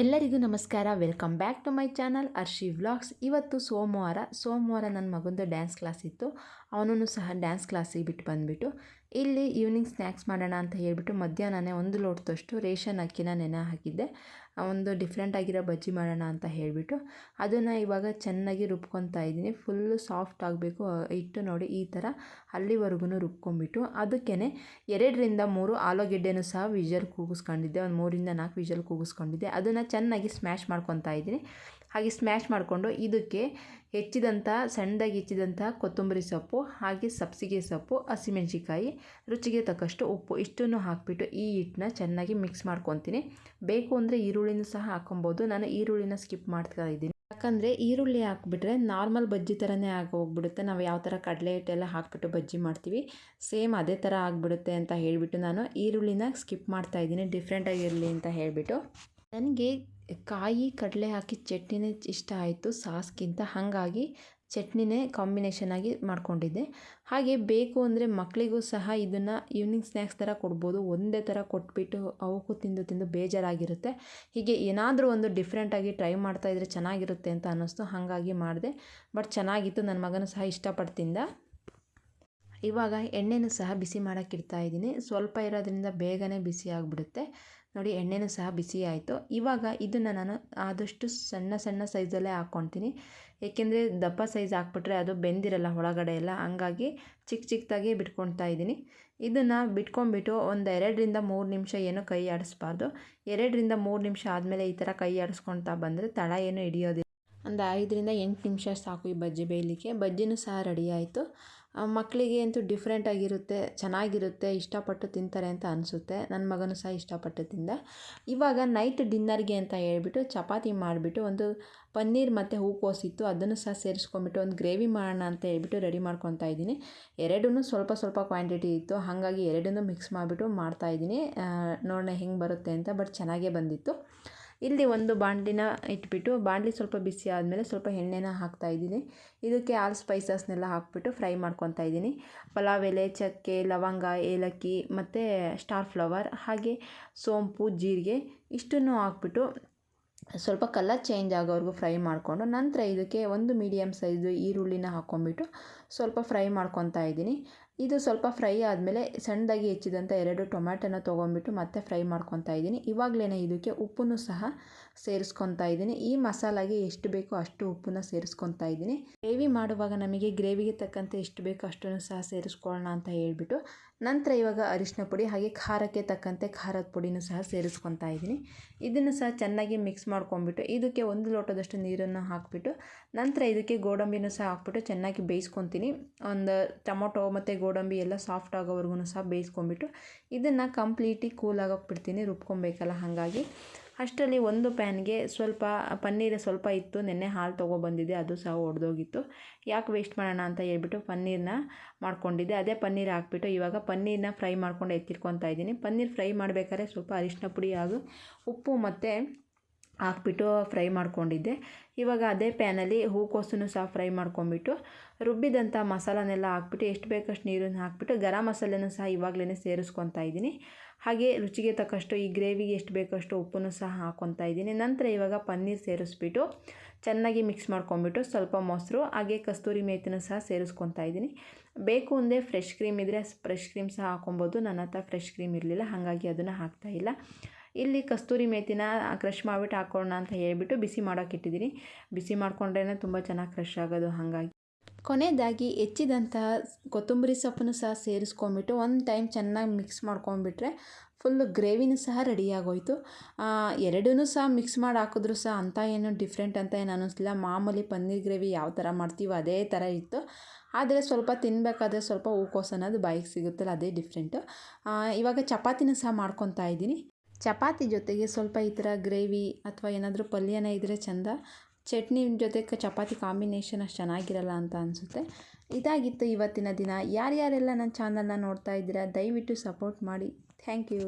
ಎಲ್ಲರಿಗೂ ನಮಸ್ಕಾರ. Welcome back to my channel Arshi vlogs ಇವತ್ತು ಸೋಮವಾರ ಸೋಮವಾರ ನನ್ನ ಮಗಂದು ಡ್ಯಾನ್ಸ್ ಕ್ಲಾಸ್ ಇತ್ತು. ಅವನೂ ಸಹ ಡ್ಯಾನ್ಸ್ ಕ್ಲಾಸಿಗೆ ಬಿಟ್ಟು ಬಂದುಬಿಟ್ಟು, ಇಲ್ಲಿ ಈವ್ನಿಂಗ್ ಸ್ನ್ಯಾಕ್ಸ್ ಮಾಡೋಣ ಅಂತ ಹೇಳಿಬಿಟ್ಟು ಮಧ್ಯಾಹ್ನನೇ ಒಂದು ಲೋಟದಷ್ಟು ರೇಷನ್ ಅಕ್ಕಿನ ನೆನೆ ಹಾಕಿದ್ದೆ. ಒಂದು ಡಿಫ್ರೆಂಟ್ ಆಗಿರೋ ಬಜ್ಜಿ ಮಾಡೋಣ ಅಂತ ಹೇಳಿಬಿಟ್ಟು ಅದನ್ನು ಇವಾಗ ಚೆನ್ನಾಗಿ ರುಬ್ಕೊತಾ ಇದ್ದೀನಿ. ಫುಲ್ಲು ಸಾಫ್ಟ್ ಆಗಬೇಕು. ಹಿಟ್ಟು ನೋಡಿ ಈ ಥರ ಅಲ್ಲಿವರೆಗೂ ರುಬ್ಕೊಂಬಿಟ್ಟು ಅದಕ್ಕೇ ಎರಡರಿಂದ ಮೂರು ಆಲೂಗೆಡ್ಡೆನೂ ಸಹ ವಿಜಲ್ ಕೂಗಿಸ್ಕೊಂಡಿದ್ದೆ. ಒಂದು ಮೂರಿಂದ ನಾಲ್ಕು ವಿಜಲ್ ಕೂಗಿಸ್ಕೊಂಡಿದ್ದೆ. ಅದನ್ನು ಚೆನ್ನಾಗಿ ಸ್ಮ್ಯಾಶ್ ಮಾಡ್ಕೊತಾ ಇದ್ದೀನಿ. ಹಾಗೆ ಸ್ಮ್ಯಾಶ್ ಮಾಡಿಕೊಂಡು ಇದಕ್ಕೆ ಹೆಚ್ಚಿದಂಥ ಸಣ್ಣದಾಗಿ ಹೆಚ್ಚಿದಂಥ ಕೊತ್ತಂಬರಿ ಸೊಪ್ಪು, ಹಾಗೆ ಸಬ್ಸಿಗೆ ಸೊಪ್ಪು ಹಸಿಮೆಣ್ಸಿಕಾಯಿ ರುಚಿಗೆ ತಕ್ಕಷ್ಟು ಉಪ್ಪು, ಇಷ್ಟನ್ನು ಹಾಕಿಬಿಟ್ಟು ಈ ಹಿಟ್ಟನ್ನ ಚೆನ್ನಾಗಿ ಮಿಕ್ಸ್ ಮಾಡ್ಕೊತೀನಿ. ಬೇಕು ಅಂದರೆ ಈರುಳ್ಳಿನೂ ಸಹ ಹಾಕೊಬೋದು ನಾನು ಈರುಳ್ಳಿನ ಸ್ಕಿಪ್ ಮಾಡ್ತಾ ಇದ್ದೀನಿ. ಯಾಕಂದರೆ ಈರುಳ್ಳಿ ಹಾಕ್ಬಿಟ್ರೆ ನಾರ್ಮಲ್ ಬಜ್ಜಿ ಥರನೇ ಆಗೋಗ್ಬಿಡುತ್ತೆ ನಾವು ಯಾವ ಥರ ಕಡಲೆ ಹಿಟ್ಟೆಲ್ಲ ಹಾಕ್ಬಿಟ್ಟು ಬಜ್ಜಿ ಮಾಡ್ತೀವಿ ಸೇಮ್ ಅದೇ ಥರ ಆಗಿಬಿಡುತ್ತೆ ಅಂತ ಹೇಳಿಬಿಟ್ಟು ನಾನು ಈರುಳ್ಳಿನ ಸ್ಕಿಪ್ ಮಾಡ್ತಾಯಿದ್ದೀನಿ ಡಿಫ್ರೆಂಟಾಗಿರಲಿ ಅಂತ ಹೇಳಿಬಿಟ್ಟು. ನನಗೆ ಕಾಯಿ ಕಡಲೆ ಹಾಕಿ ಚಟ್ನಿನೇ ಇಷ್ಟ ಆಯಿತು, ಸಾಸ್ಗಿಂತ ಹಾಗಾಗಿ ಚಟ್ನಿನೇ ಕಾಂಬಿನೇಷನಾಗಿ ಮಾಡಿಕೊಂಡಿದ್ದೆ. ಹಾಗೆ ಬೇಕು ಅಂದರೆ ಮಕ್ಕಳಿಗೂ ಸಹ ಇದನ್ನು ಈವ್ನಿಂಗ್ ಸ್ನ್ಯಾಕ್ಸ್ ಥರ ಕೊಡ್ಬೋದು. ಒಂದೇ ಥರ ಕೊಟ್ಬಿಟ್ಟು ಅವಕ್ಕೂ ತಿಂದು ತಿಂದು ಬೇಜಾರಾಗಿರುತ್ತೆ. ಹೀಗೆ ಏನಾದರೂ ಒಂದು ಡಿಫ್ರೆಂಟಾಗಿ ಟ್ರೈ ಮಾಡ್ತಾಯಿದ್ರೆ ಚೆನ್ನಾಗಿರುತ್ತೆ ಅಂತ ಅನ್ನಿಸ್ತು, ಹಾಗಾಗಿ ಮಾಡಿದೆ. ಬಟ್ ಚೆನ್ನಾಗಿತ್ತು ನನ್ನ ಮಗನೂ ಸಹ ಇಷ್ಟಪಟ್ಟು ತಿಂದ ಇವಾಗ ಎಣ್ಣೆನೂ ಸಹ ಬಿಸಿ ಮಾಡೋಕ್ಕಿಡ್ತಾ ಇದ್ದೀನಿ. ಸ್ವಲ್ಪ ಇರೋದ್ರಿಂದ ಬೇಗನೆ ಬಿಸಿ ಆಗಿಬಿಡುತ್ತೆ. ನೋಡಿ, ಎಣ್ಣೆನೂ ಸಹ ಬಿಸಿ ಆಯಿತು. ಇವಾಗ ಇದನ್ನು ನಾನು ಆದಷ್ಟು ಸಣ್ಣ ಸಣ್ಣ ಸೈಜಲ್ಲೇ ಹಾಕ್ಕೊತೀನಿ ಏಕೆಂದರೆ ದಪ್ಪ ಸೈಜ್ ಹಾಕ್ಬಿಟ್ರೆ ಅದು ಬೆಂದಿರಲ್ಲ ಒಳಗಡೆ ಎಲ್ಲ. ಹಂಗಾಗಿ ಚಿಕ್ಕ ಚಿಕ್ಕದಾಗಿ ಬಿಟ್ಕೊಳ್ತಾ ಇದ್ದೀನಿ. ಇದನ್ನು ಬಿಟ್ಕೊಂಡ್ಬಿಟ್ಟು ಒಂದು ಎರಡರಿಂದ ಮೂರು ನಿಮಿಷ ಏನೂ ಕೈ ಆಡಿಸ್ಬಾರ್ದು ಎರಡರಿಂದ ಮೂರು ನಿಮಿಷ ಆದಮೇಲೆ ಈ ಥರ ಕೈ ಆಡಿಸ್ಕೊಳ್ತಾ ಬಂದರೆ ತಳ ಏನೂ ಹಿಡಿಯೋದಿಲ್ಲ. ಒಂದು ಐದರಿಂದ ಎಂಟು ನಿಮಿಷ ಸಾಕು ಈ ಬಜ್ಜಿ ಬೇಯಲಿಕ್ಕೆ. ಬಜ್ಜಿನೂ ಸಹ ರೆಡಿ ಆಯಿತು. ಮಕ್ಕಳಿಗೆ ಅಂತೂ ಡಿಫ್ರೆಂಟಾಗಿರುತ್ತೆ ಚೆನ್ನಾಗಿರುತ್ತೆ, ಇಷ್ಟಪಟ್ಟು ತಿಂತಾರೆ ಅಂತ ಅನಿಸುತ್ತೆ. ನನ್ನ ಮಗನೂ ಸಹ ಇಷ್ಟಪಟ್ಟು ತಿಂದ. ಇವಾಗ ನೈಟ್ ಡಿನ್ನರ್ಗೆ ಅಂತ ಹೇಳ್ಬಿಟ್ಟು ಚಪಾತಿ ಮಾಡಿಬಿಟ್ಟು ಒಂದು ಪನ್ನೀರ್ ಮತ್ತು ಹೂಕೋಸಿತ್ತು ಅದನ್ನು ಸಹ ಸೇರಿಸ್ಕೊಂಬಿಟ್ಟು ಒಂದು ಗ್ರೇವಿ ಮಾಡೋಣ ಅಂತ ಹೇಳ್ಬಿಟ್ಟು ರೆಡಿ ಮಾಡ್ಕೊತಾ ಇದ್ದೀನಿ. ಎರಡೂ ಸ್ವಲ್ಪ ಸ್ವಲ್ಪ ಕ್ವಾಂಟಿಟಿ ಇತ್ತು. ಹಾಗಾಗಿ ಎರಡನ್ನೂ ಮಿಕ್ಸ್ ಮಾಡಿಬಿಟ್ಟು ಮಾಡ್ತಾಯಿದ್ದೀನಿ ನೋಡೋಣ ಹೆಂಗೆ ಬರುತ್ತೆ ಅಂತ ಬಟ್ ಚೆನ್ನಾಗೇ ಬಂದಿತ್ತು. ಇಲ್ಲಿ ಒಂದು ಬಾಣಲಿನ ಇಟ್ಬಿಟ್ಟು ಬಾಣಲಿ ಸ್ವಲ್ಪ ಬಿಸಿ ಆದಮೇಲೆ ಸ್ವಲ್ಪ ಎಣ್ಣೆನ ಹಾಕ್ತಾಯಿದ್ದೀನಿ ಇದಕ್ಕೆ ಆಲ್ ಸ್ಪೈಸಸ್ನೆಲ್ಲ ಹಾಕ್ಬಿಟ್ಟು ಫ್ರೈ ಮಾಡ್ಕೊತಾ ಇದ್ದೀನಿ. ಪಲಾವ್ ಎಲೆ, ಚಕ್ಕೆ, ಲವಂಗ, ಏಲಕ್ಕಿ ಮತ್ತು ಸ್ಟಾರ್ ಫ್ಲವರ್ ಹಾಗೆ ಸೋಂಪು, ಜೀರಿಗೆ ಇಷ್ಟನ್ನು ಹಾಕ್ಬಿಟ್ಟು ಸ್ವಲ್ಪ ಕಲರ್ ಚೇಂಜ್ ಆಗೋವರೆಗೂ ಫ್ರೈ ಮಾಡಿಕೊಂಡು, ನಂತರ ಇದಕ್ಕೆ ಒಂದು ಮೀಡಿಯಮ್ ಸೈಜು ಈರುಳ್ಳಿನ ಹಾಕ್ಕೊಂಬಿಟ್ಟು ಸ್ವಲ್ಪ ಫ್ರೈ ಮಾಡ್ಕೊತಾ ಇದ್ದೀನಿ. ಇದು ಸ್ವಲ್ಪ ಫ್ರೈ ಆದಮೇಲೆ ಸಣ್ಣದಾಗಿ ಹೆಚ್ಚಿದಂಥ ಎರಡು ಟೊಮ್ಯಾಟೋನ ತೊಗೊಂಬಿಟ್ಟು ಮತ್ತೆ ಫ್ರೈ ಮಾಡ್ಕೊತಾ ಇದ್ದೀನಿ. ಇವಾಗಲೇ ಇದಕ್ಕೆ ಉಪ್ಪನ್ನು ಸಹ ಸೇರಿಸ್ಕೊತಾ ಇದ್ದೀನಿ. ಈ ಮಸಾಲಾಗೆ ಎಷ್ಟು ಬೇಕೋ ಅಷ್ಟು ಉಪ್ಪನ್ನು ಸೇರಿಸ್ಕೊತಾ ಇದ್ದೀನಿ. ಗ್ರೇವಿ ಮಾಡುವಾಗ ನಮಗೆ ಗ್ರೇವಿಗೆ ತಕ್ಕಂತೆ ಎಷ್ಟು ಬೇಕೋ ಅಷ್ಟನ್ನು ಸಹ ಸೇರಿಸ್ಕೊಳ್ಳೋಣ ಅಂತ ಹೇಳಿಬಿಟ್ಟು, ನಂತರ ಇವಾಗ ಅರಿಶಿನ ಪುಡಿ ಹಾಗೆ ಖಾರಕ್ಕೆ ತಕ್ಕಂತೆ ಖಾರದ ಪುಡಿನೂ ಸಹ ಸೇರಿಸ್ಕೊತಾ ಇದ್ದೀನಿ. ಇದನ್ನು ಸಹ ಚೆನ್ನಾಗಿ ಮಿಕ್ಸ್ ಮಾಡ್ಕೊಂಬಿಟ್ಟು ಇದಕ್ಕೆ ಒಂದು ಲೋಟದಷ್ಟು ನೀರನ್ನು ಹಾಕಿಬಿಟ್ಟು, ನಂತರ ಇದಕ್ಕೆ ಗೋಡಂಬಿನೂ ಸಹ ಹಾಕ್ಬಿಟ್ಟು ಚೆನ್ನಾಗಿ ಬೇಯಿಸ್ಕೊತೀನಿ. ಒಂದು ಟೊಮೊಟೊ ಮತ್ತು ಗೋಡಂಬಿ ಎಲ್ಲ ಸಾಫ್ಟ್ ಆಗೋವರೆಗೂ ಸಹ ಬೇಯಿಸ್ಕೊಂಬಿಟ್ಟು ಇದನ್ನು ಕಂಪ್ಲೀಟಿ ಕೂಲ್ ಆಗೋಕೆ ಬಿಡ್ತೀನಿ. ರುಬ್ಕೊಬೇಕಲ್ಲ ಹಾಗಾಗಿ. ಅಷ್ಟರಲ್ಲಿ ಒಂದು ಪ್ಯಾನ್ಗೆ ಸ್ವಲ್ಪ, ಪನ್ನೀರ್ ಸ್ವಲ್ಪ ಇತ್ತು. ನೆನ್ನೆ ಹಾಲು ತೊಗೊಬಂದಿದ್ದೆ, ಅದು ಸಹ ಒಡೆದೋಗಿತ್ತು. ಯಾಕೆ ವೇಸ್ಟ್ ಮಾಡೋಣ ಅಂತ ಹೇಳ್ಬಿಟ್ಟು ಪನ್ನೀರನ್ನ ಮಾಡ್ಕೊಂಡಿದ್ದೆ. ಅದೇ ಪನ್ನೀರ್ ಹಾಕ್ಬಿಟ್ಟು ಇವಾಗ ಪನ್ನೀರನ್ನ ಫ್ರೈ ಮಾಡ್ಕೊಂಡು ಎತ್ತಿಟ್ಕೊತಾ ಇದ್ದೀನಿ. ಪನ್ನೀರ್ ಫ್ರೈ ಮಾಡಬೇಕಾದ್ರೆ ಸ್ವಲ್ಪ ಅರಿಶಿನ ಪುಡಿ ಹಾಗೂ ಉಪ್ಪು ಮತ್ತು ಹಾಕ್ಬಿಟ್ಟು ಫ್ರೈ ಮಾಡ್ಕೊಂಡಿದ್ದೆ. ಇವಾಗ ಅದೇ ಪ್ಯಾನಲ್ಲಿ ಹೂಕೋಸನ್ನು ಸಹ ಫ್ರೈ ಮಾಡ್ಕೊಂಬಿಟ್ಟು ರುಬ್ಬಿದಂಥ ಮಸಾಲನೆಲ್ಲ ಹಾಕ್ಬಿಟ್ಟು, ಎಷ್ಟು ಬೇಕಷ್ಟು ನೀರನ್ನು ಹಾಕ್ಬಿಟ್ಟು ಗರಂ ಮಸಾಲೆನೂ ಸಹ ಇವಾಗಲೇ ಸೇರಿಸ್ಕೊತಾ ಇದ್ದೀನಿ. ಹಾಗೆ ರುಚಿಗೆ ತಕ್ಕಷ್ಟು ಈ ಗ್ರೇವಿಗೆ ಎಷ್ಟು ಬೇಕಷ್ಟು ಉಪ್ಪನ್ನು ಸಹ ಹಾಕ್ಕೊತಾ ಇದ್ದೀನಿ. ನಂತರ ಇವಾಗ ಪನ್ನೀರ್ ಸೇರಿಸ್ಬಿಟ್ಟು ಚೆನ್ನಾಗಿ ಮಿಕ್ಸ್ ಮಾಡ್ಕೊಂಬಿಟ್ಟು ಸ್ವಲ್ಪ ಮೊಸರು, ಹಾಗೆ ಕಸ್ತೂರಿ ಮೇಥಿನೂ ಸಹ ಸೇರಿಸ್ಕೊತಾ ಇದ್ದೀನಿ. ಬೇಕು ಅಂದರೆ ಫ್ರೆಶ್ ಕ್ರೀಮ್ ಇದ್ದರೆ ಫ್ರೆಶ್ ಕ್ರೀಮ್ ಸಹ ಹಾಕೊಬೋದು ನನ್ನ ಹತ್ರ ಫ್ರೆಶ್ ಕ್ರೀಮ್ ಇರಲಿಲ್ಲ, ಹಾಗಾಗಿ ಅದನ್ನು ಹಾಕ್ತಾಯಿಲ್ಲ ಇಲ್ಲಿ. ಕಸ್ತೂರಿ ಮೇಥಿನ ಕ್ರಷ್ ಮಾಡಿಬಿಟ್ಟು ಹಾಕೋಣ ಅಂತ ಹೇಳ್ಬಿಟ್ಟು ಬಿಸಿ ಮಾಡೋಕೆ ಇಟ್ಟಿದ್ದೀನಿ. ಬಿಸಿ ಮಾಡಿಕೊಂಡ್ರೇ ತುಂಬ ಚೆನ್ನಾಗಿ ಕ್ರಷ್ ಆಗೋದು, ಹಾಗಾಗಿ. ಕೊನೆಯದಾಗಿ ಹೆಚ್ಚಿದಂತಹ ಕೊತ್ತಂಬರಿ ಸೊಪ್ಪನ್ನು ಸಹ ಸೇರಿಸ್ಕೊಂಡ್ಬಿಟ್ಟು ಒಂದು ಟೈಮ್ ಚೆನ್ನಾಗಿ ಮಿಕ್ಸ್ ಮಾಡ್ಕೊಂಬಿಟ್ರೆ ಫುಲ್ಲು ಗ್ರೇವಿನೂ ಸಹ ರೆಡಿಯಾಗೋಯಿತು. ಎರಡೂ ಸಹ ಮಿಕ್ಸ್ ಮಾಡಿ ಹಾಕಿದ್ರು ಸಹ ಅಂಥ ಏನು ಡಿಫ್ರೆಂಟ್ ಅಂತ ಏನು ಅನ್ನಿಸ್ಲಿಲ್ಲ. ಮಾಮೂಲಿ ಪನ್ನೀರ್ ಗ್ರೇವಿ ಯಾವ ಥರ ಮಾಡ್ತೀವೋ ಅದೇ ಥರ ಇತ್ತು. ಆದರೆ ಸ್ವಲ್ಪ ತಿನ್ನಬೇಕಾದ್ರೆ ಸ್ವಲ್ಪ ಹೂಕೋಸು ಅನ್ನೋದು ಬಾಯಿಗೆ ಸಿಗುತ್ತಲ್ಲ, ಅದೇ ಡಿಫ್ರೆಂಟು. ಇವಾಗ ಚಪಾತಿನೂ ಸಹ ಮಾಡ್ಕೊತಾ ಇದ್ದೀನಿ. ಚಪಾತಿ ಜೊತೆಗೆ ಸ್ವಲ್ಪ ಈ ಥರ ಗ್ರೇವಿ ಅಥವಾ ಏನಾದರೂ ಪಲ್ಯನ ಇದ್ದರೆ ಚೆಂದ. ಚಟ್ನಿ ಜೊತೆ ಚಪಾತಿ ಕಾಂಬಿನೇಷನ್ ಅಷ್ಟು ಚೆನ್ನಾಗಿರಲ್ಲ ಅಂತ ಅನಿಸುತ್ತೆ. ಇದಾಗಿತ್ತು ಇವತ್ತಿನ ದಿನ. ಯಾರ್ಯಾರೆಲ್ಲ ನನ್ನ ಚಾನಲ್ನ ನೋಡ್ತಾ ಇದ್ದೀರಾ, ದಯವಿಟ್ಟು ಸಪೋರ್ಟ್ ಮಾಡಿ. Thank you